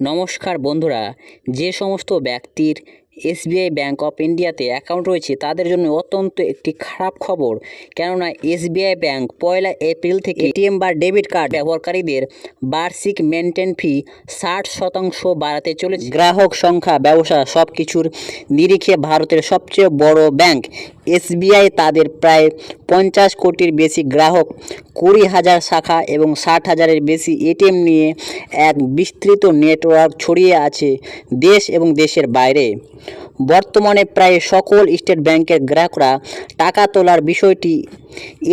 নমস্কার বন্ধুরা যে সমস্ত ব্যক্তির এসবিআই ব্যাঙ্ক অফ ইন্ডিয়াতে অ্যাকাউন্ট রয়েছে, তাদের জন্য অত্যন্ত একটি খারাপ খবর। কেননা এসবিআই ব্যাঙ্ক পয়লা এপ্রিল থেকে এটিএম বা ডেবিট কার্ড ব্যবহারকারীদের বার্ষিক মেনটেন ফি ষাট শতাংশ বাড়াতে চলেছে। গ্রাহক সংখ্যা, ব্যবসা সব কিছুর নিরিখে ভারতের সবচেয়ে বড় ব্যাংক এসবিআই তাদের প্রায় পঞ্চাশ কোটির বেশি গ্রাহক, কুড়ি হাজার শাখা এবং ষাট হাজারের বেশি এটিএম নিয়ে এক বিস্তৃত নেটওয়ার্ক ছড়িয়ে আছে দেশ এবং দেশের বাইরে। বর্তমানে প্রায় সকল স্টেট ব্যাংকের গ্রাহকরা টাকা তোলার বিষয়টি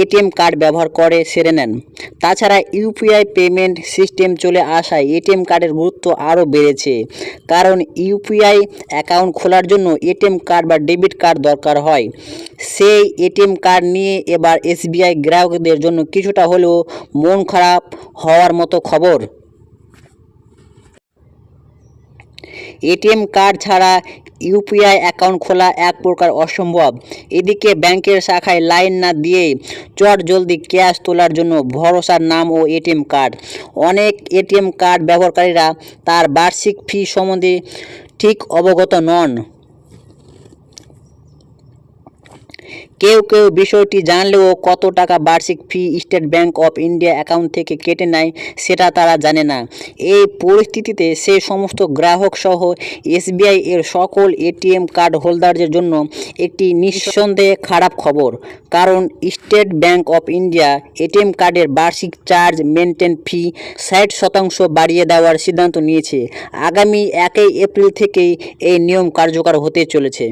এটিএম কার্ড ব্যবহার করে সেরে নেন। তাছাড়া ইউপিআই পেমেন্ট সিস্টেম চলে আসায় এটিএম কার্ডের গুরুত্ব আরও বেড়েছে, কারণ ইউপিআই অ্যাকাউন্ট খোলার জন্য এটিএম কার্ড বা ডেবিট কার্ড দরকার হয়। সেই এটিএম কার্ড নিয়ে এবার এসবিআই গ্রাহকদের জন্য কিছুটা হলেও মন খারাপ হওয়ার মতো খবর। এটিএম কার্ড ছাড়া ইউপিআই অ্যাকাউন্ট খোলা এক প্রকার অসম্ভব। এদিকে ব্যাংকের শাখায় লাইন না দিয়ে চট জলদি ক্যাশ তোলার জন্য ভরসার নাম ও এটিএম কার্ড। অনেক এটিএম কার্ড ব্যবহারকারীরা তার বার্ষিক ফি সম্বন্ধে ঠিক অবগত নন। কেউ কেউ বিষয়টি জানলেও কত টাকা বার্ষিক fee state bank of India account থেকে কেটে নেয় সেটা তারা জানে না। এই পরিস্থিতিতে সে সমস্ত গ্রাহক সহ এসবিআই এর সকল এটিএম কার্ড হোল্ডারদের জন্য একটি নিঃসন্দেহে খারাপ খবর, কারণ state bank of India ATM কার্ডের বার্ষিক চার্জ মেনটেন ফি ষাট শতাংশ বাড়িয়ে দেওয়ার সিদ্ধান্ত নিয়েছে। আগামী একই এপ্রিল থেকেই এই নিয়ম কার্যকর হতে চলেছে।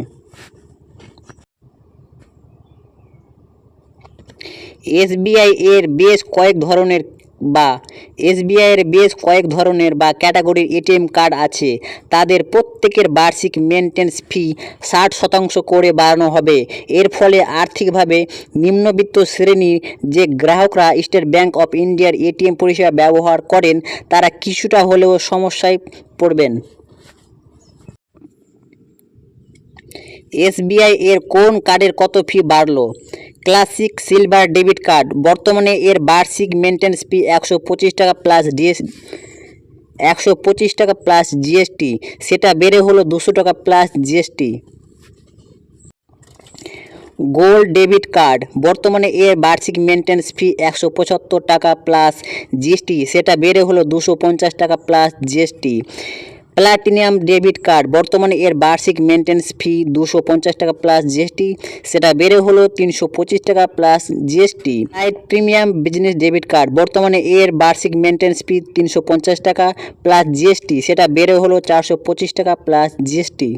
এসবিআই এর বেশ কয়েক ধরনের বা এসবিআই এর বেশ কয়েক ধরনের বা ক্যাটাগরির এটিএম কার্ড আছে। তাদের প্রত্যেকের বার্ষিক মেনটেন্স ফি ষাট শতাংশ করে বাড়ানো হবে। এর ফলে আর্থিকভাবে নিম্নবিত্ত শ্রেণির যে গ্রাহকরা স্টেট ব্যাংক অফ ইন্ডিয়ার এটিএম পরিষেবা ব্যবহার করেন, তারা কিছুটা হলেও সমস্যায় পড়বেন। এসবিআই এর কোন কার্ডের কত ফি বাড়লো? Classic silver debit card. বর্তমানে এর বার্ষিক মেনটেন্স ফি একশো পঁচিশ টাকা প্লাস ডিএস একশো পঁচিশ টাকা প্লাস জিএসটি সেটা বেড়ে হলো দুশো টাকা plus GST gold debit card. বর্তমানে এর বার্ষিক মেনটেন্স ফি একশো পঁচাত্তর টাকা প্লাস জিএসটি সেটা বেড়ে হলো দুশো পঞ্চাশ টাকা plus GST platinum debit card. বর্তমানে এর বার্ষিক মেনটেন্স ফি দুশো পঞ্চাশ টাকা প্লাস জিএসটি। সেটা বেড়ে হলো তিনশো পঁচিশ টাকা plus GST. Light premium business debit card. বর্তমানে এর বার্ষিক মেনটেন্স ফি তিনশো পঞ্চাশ টাকা প্লাস জিএসটি। সেটা বেড়ে হলো চারশো পঁচিশ টাকা প্লাস জিএসটি।